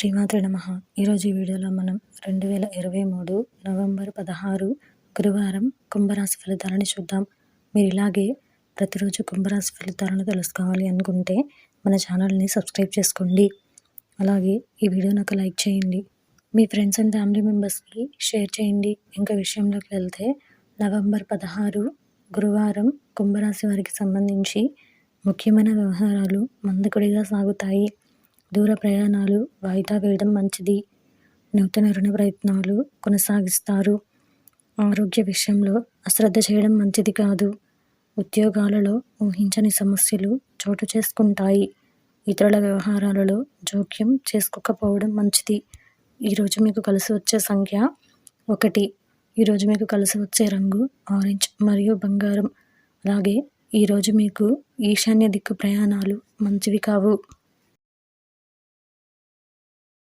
శ్రీమాత్రి నమ. ఈరోజు ఈ వీడియోలో మనం రెండు వేల ఇరవై మూడు నవంబర్ పదహారు గురువారం కుంభరాశి ఫలితాలను చూద్దాం. మీరు ఇలాగే ప్రతిరోజు కుంభరాశి ఫలితాలను తెలుసుకోవాలి అనుకుంటే మన ఛానల్ని సబ్స్క్రైబ్ చేసుకోండి. అలాగే ఈ వీడియోని ఒక లైక్ చేయండి. మీ ఫ్రెండ్స్ అండ్ ఫ్యామిలీ మెంబర్స్కి షేర్ చేయండి. ఇంకా విషయంలోకి వెళ్తే నవంబర్ పదహారు గురువారం కుంభరాశి వారికి సంబంధించి ముఖ్యమైన వ్యవహారాలు మందకుడిగా సాగుతాయి. దూర ప్రయాణాలు వాయిదా వేయడం మంచిది. నూతన రుణ ప్రయత్నాలు కొనసాగిస్తారు. ఆరోగ్య విషయంలో అశ్రద్ధ చేయడం మంచిది కాదు. ఉద్యోగాలలో ఊహించని సమస్యలు చోటు చేసుకుంటాయి. ఇతరుల వ్యవహారాలలో జోక్యం చేసుకోకపోవడం మంచిది. ఈరోజు మీకు కలిసి వచ్చే సంఖ్య ఒకటి. ఈరోజు మీకు కలిసి వచ్చే రంగు ఆరెంజ్ మరియు బంగారం. అలాగే ఈరోజు మీకు ఈశాన్య దిక్కు ప్రయాణాలు మంచివి కావు.